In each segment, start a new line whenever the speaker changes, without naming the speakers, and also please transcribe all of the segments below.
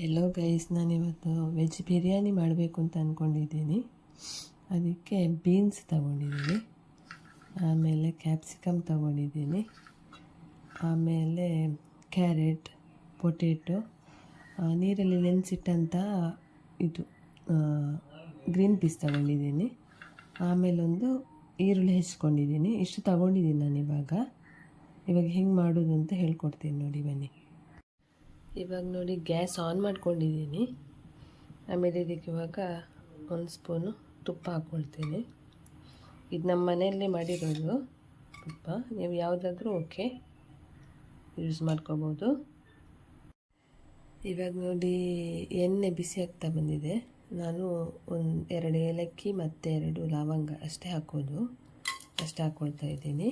Hello guys ನಾನಿವತ್ತು veg biryani ಮಾಡಬೇಕು ಅಂತ ಅಂದ್ಕೊಂಡಿದ್ದೀನಿ ಅದಕ್ಕೆ ಬೀನ್ಸ್ ತಗೊಂಡಿದ್ದೀನಿ. ಆಮೇಲೆ ಕ್ಯಾಪ್ಸಿಕಮ್ ತಗೊಂಡಿದ್ದೀನಿ. ಆಮೇಲೆ ಕ್ಯಾರೆಟ್ ಪೊಟೇಟೊ ನೀರಲ್ಲಿ ನೆನೆಸಿಟ್ಟಂಥ ಇದು ಗ್ರೀನ್ ಪೀಸ್ ತಗೊಂಡಿದ್ದೀನಿ. ಆಮೇಲೊಂದು ಈರುಳ್ಳಿ ಹೆಚ್ಕೊಂಡಿದ್ದೀನಿ. ಇಷ್ಟು ತಗೊಂಡಿದ್ದೀನಿ ನಾನು ಇವಾಗ ಇವಾಗ ಹೆಂಗೆ ಮಾಡೋದು ಅಂತ ಹೇಳ್ಕೊಡ್ತೀನಿ ನೋಡಿ ಬನ್ನಿ. ಇವಾಗ ನೋಡಿ ಗ್ಯಾಸ್ ಆನ್ ಮಾಡ್ಕೊಂಡಿದ್ದೀನಿ. ಆಮೇಲೆ ಇದಕ್ಕೆ ಇವಾಗ ಒಂದು ಸ್ಪೂನು ತುಪ್ಪ ಹಾಕ್ಕೊಳ್ತೀನಿ. ಇದು ನಮ್ಮ ಮನೆಯಲ್ಲೇ ಮಾಡಿರೋದು ತುಪ್ಪ. ನೀವು ಯಾವುದಾದ್ರೂ ಓಕೆ ಯೂಸ್ ಮಾಡ್ಕೋಬೋದು. ಇವಾಗ ನೋಡಿ ಎಣ್ಣೆ ಬಿಸಿ ಆಗ್ತಾ ಬಂದಿದೆ. ನಾನು ಒಂದು ಎರಡು ಏಲಕ್ಕಿ ಮತ್ತು ಎರಡು ಲವಂಗ ಅಷ್ಟೇ ಹಾಕೋದು ಅಷ್ಟೇ ಹಾಕ್ಕೊಳ್ತಾ ಇದ್ದೀನಿ.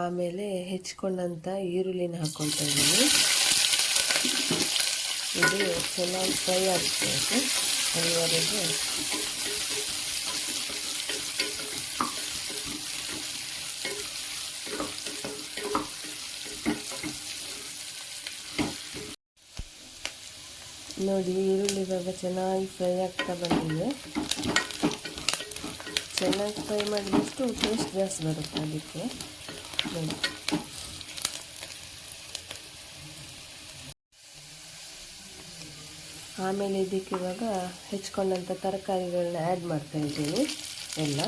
ಆಮೇಲೆ ಹೆಚ್ಕೊಂಡಂಥ ಈರುಳ್ಳಿನ ಹಾಕ್ಕೊಳ್ತಾ ಇದ್ದೀನಿ. ಇದು ಚೆನ್ನಾಗಿ ಫ್ರೈ ಆಗ್ತದೆ ಅಲ್ಲಿವರೆಗೆ ನೋಡಿ, ಈರುಳ್ಳಿ ಇವಾಗ ಚೆನ್ನಾಗಿ ಫ್ರೈ ಆಗ್ತಾ ಬಂದಿದೆ. ಚೆನ್ನಾಗಿ ಫ್ರೈ ಮಾಡಿದಷ್ಟು ಟೇಸ್ಟ್ ಜಾಸ್ತಿ ಬರುತ್ತೆ ಅದಕ್ಕೆ. ಆಮೇಲೆ ಇದಕ್ಕೆ ಇವಾಗ ಹೆಚ್ಕೊಂಡಂಥ ತರಕಾರಿಗಳನ್ನ ಆ್ಯಡ್ ಮಾಡ್ತಾ ಇದ್ದೀನಿ. ಎಲ್ಲ.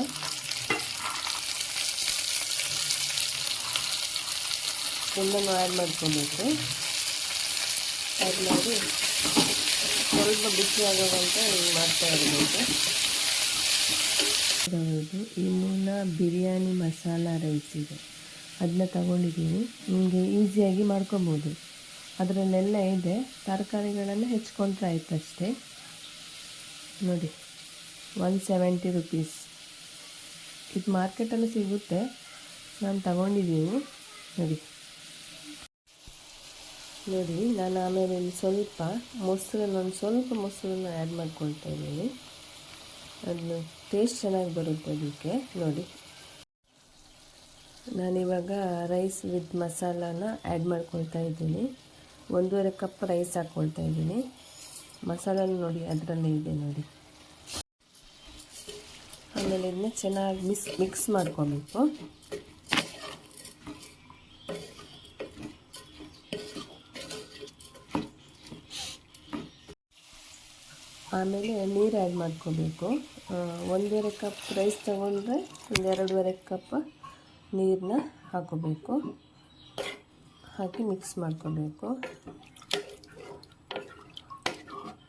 ಎಲ್ಲನೂ ಆ್ಯಡ್ ಮಾಡ್ಕೊಬೇಕು. ಆ್ಯಡ್ ಮಾಡಿ ಸ್ವಲ್ಪ ಬಿಸಿ ಆಗೋದಂತ ಹಿಂಗೆ ಮಾಡ್ತಾ ಇರಬೇಕು. ಇನ್ನು ಬಿರಿಯಾನಿ ಮಸಾಲ ರೈಸ್ ಇದೆ. ಅದನ್ನ ತಗೊಂಡಿದ್ದೀನಿ ನಿಮಗೆ ಈಸಿಯಾಗಿ ಮಾಡ್ಕೊಬೋದು. ಅದರಲ್ಲೆಲ್ಲ ಇದೆ. ತರಕಾರಿಗಳನ್ನು ಹೆಚ್ಕೊಂಡ್ರೆ ಆಯ್ತು ಅಷ್ಟೇ ನೋಡಿ ಒನ್ ಸೆವೆಂಟಿ ರುಪೀಸ್ ಇದು ಮಾರ್ಕೆಟಲ್ಲೂ ಸಿಗುತ್ತೆ. ನಾನು ತಗೊಂಡಿದ್ದೀನಿ ನೋಡಿ. ನೋಡಿ, ನಾನು ಆಮೇಲೆ ಇಲ್ಲಿ ಸ್ವಲ್ಪ ಮೊಸರನ್ನ, ಒಂದು ಸ್ವಲ್ಪ ಮೊಸರನ್ನ ಆ್ಯಡ್ ಮಾಡ್ಕೊಳ್ತಾ ಇದ್ದೀನಿ. ಅದು ಟೇಸ್ಟ್ ಚೆನ್ನಾಗಿ ಬರುತ್ತೆ ಅದಕ್ಕೆ. ನೋಡಿ. ನಾನಿವಾಗ ರೈಸ್ ವಿತ್ ಮಸಾಲಾನ ಆ್ಯಡ್ ಮಾಡ್ಕೊಳ್ತಾ ಇದ್ದೀನಿ. ಒಂದೂವರೆ ಕಪ್ ರೈಸ್ ಹಾಕ್ಕೊಳ್ತಾ ಇದ್ದೀನಿ. ಮಸಾಲ ನೋಡಿ, ಅದರಲ್ಲೇ ಇದೆ ನೋಡಿ. ಆಮೇಲೆ ಇದನ್ನ ಚೆನ್ನಾಗಿ ಮಿಸ್ ಮಿಕ್ಸ್ ಮಾಡ್ಕೊಬೇಕು. ಆಮೇಲೆ ನೀರು ಆ್ಯಡ್ ಮಾಡ್ಕೋಬೇಕು. ಒಂದೂವರೆ ಕಪ್ ರೈಸ್ ತೊಗೊಂಡ್ರೆ ಒಂದು ಎರಡೂವರೆ ಕಪ್ ನೀರನ್ನ ಹಾಕೋಬೇಕು. ಹಾಕಿ ಮಿಕ್ಸ್ ಮಾಡ್ಕೋಬೇಕು.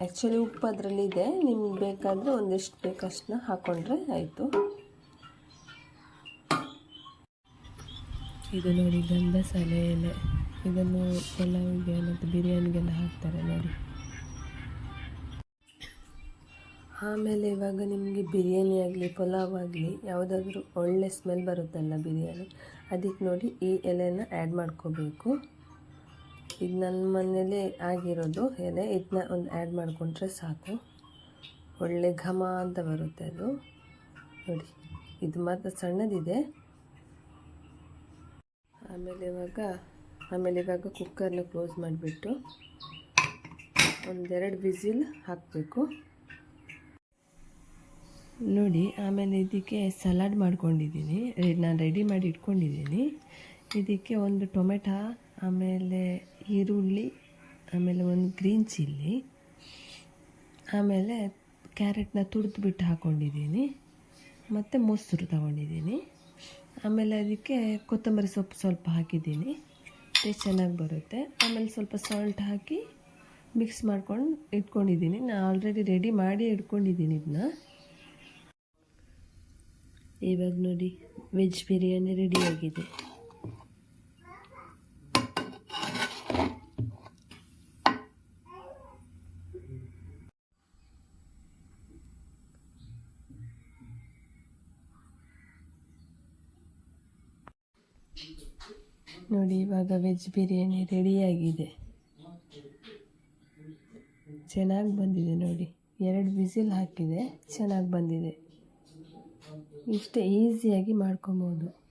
ಆ್ಯಕ್ಚುಲಿ ಉಪ್ಪು ಅದರಲ್ಲಿದೆ ನಿಮ್ಗೆ ಬೇಕಾದರೆ ಒಂದಿಷ್ಟು ಬೇಕಷ್ಟನ್ನ ಹಾಕ್ಕೊಂಡ್ರೆ ಆಯಿತು. ಇದು ನೋಡಿ ಗಂಧಸಾಲೆ ಎಲೆ. ಇದನ್ನು ಪಲಾವಿಗೆ ಮತ್ತು ಬಿರಿಯಾನಿಗೆಲ್ಲ ಹಾಕ್ತಾರೆ ನೋಡಿ. ಆಮೇಲೆ ಇವಾಗ ನಿಮಗೆ ಬಿರಿಯಾನಿ ಆಗಲಿ, ಪಲಾವ್ ಆಗಲಿ, ಯಾವುದಾದ್ರೂ ಒಳ್ಳೆ ಸ್ಮೆಲ್ ಬರುತ್ತಲ್ಲ ಬಿರಿಯಾನಿ ಅದಕ್ಕೆ ನೋಡಿ ಈ ಎಲೆನ ಆ್ಯಡ್ ಮಾಡ್ಕೋಬೇಕು. ಇದು ನನ್ನ ಮನೇಲಿ ಆಗಿರೋದು ಎಲೆ ಇದನ್ನ ಒಂದು ಆ್ಯಡ್ ಮಾಡಿಕೊಂಡ್ರೆ ಸಾಕು. ಒಳ್ಳೆ ಘಮ ಅಂತ ಬರುತ್ತೆ ಅದು. ನೋಡಿ, ಇದು ಮಾತ್ರ ಸಣ್ಣದಿದೆ. ಆಮೇಲೆ ಇವಾಗ ಆಮೇಲೆ ಇವಾಗ ಕುಕ್ಕರ್ನ ಕ್ಲೋಸ್ ಮಾಡಿಬಿಟ್ಟು ಒಂದೆರಡು ವಿಸಿಲ್ ಹಾಕಬೇಕು. ನೋಡಿ, ಆಮೇಲೆ ಇದಕ್ಕೆ ಸಲಾಡ್ ಮಾಡ್ಕೊಂಡಿದ್ದೀನಿ. ನಾನು ರೆಡಿ ಮಾಡಿ ಇಟ್ಕೊಂಡಿದ್ದೀನಿ. ಇದಕ್ಕೆ ಒಂದು ಟೊಮೆಟೊ, ಆಮೇಲೆ ಈರುಳ್ಳಿ, ಆಮೇಲೆ ಒಂದು ಗ್ರೀನ್ ಚಿಲ್ಲಿ ಆಮೇಲೆ ಕ್ಯಾರೆಟ್ನ ತುರಿದ್ಬಿಟ್ಟು ಹಾಕ್ಕೊಂಡಿದ್ದೀನಿ ಮತ್ತು ಮೊಸರು ತಗೊಂಡಿದ್ದೀನಿ. ಆಮೇಲೆ ಅದಕ್ಕೆ ಕೊತ್ತಂಬರಿ ಸೊಪ್ಪು ಸ್ವಲ್ಪ ಹಾಕಿದ್ದೀನಿ. ಟೇಸ್ಟ್ ಚೆನ್ನಾಗಿ ಬರುತ್ತೆ. ಆಮೇಲೆ ಸ್ವಲ್ಪ ಸಾಲ್ಟ್ ಹಾಕಿ ಮಿಕ್ಸ್ ಮಾಡ್ಕೊಂಡು ಇಟ್ಕೊಂಡಿದ್ದೀನಿ. ನಾನು ಆಲ್ರೆಡಿ ರೆಡಿ ಮಾಡಿ ಇಟ್ಕೊಂಡಿದ್ದೀನಿ ಇದನ್ನ ಇವಾಗ ನೋಡಿ ವೆಜ್ ಬಿರಿಯಾನಿ ರೆಡಿಯಾಗಿದೆ ನೋಡಿ, ಇವಾಗ ವೆಜ್ ಬಿರಿಯಾನಿ ರೆಡಿಯಾಗಿದೆ ಚೆನ್ನಾಗಿ ಬಂದಿದೆ ನೋಡಿ. ಎರಡು ವಿಸಿಲ್ ಹಾಕಿದೆ, ಚೆನ್ನಾಗಿ ಬಂದಿದೆ. ಇಷ್ಟೇ ಈಸಿಯಾಗಿ ಮಾಡ್ಕೊಬೋದು.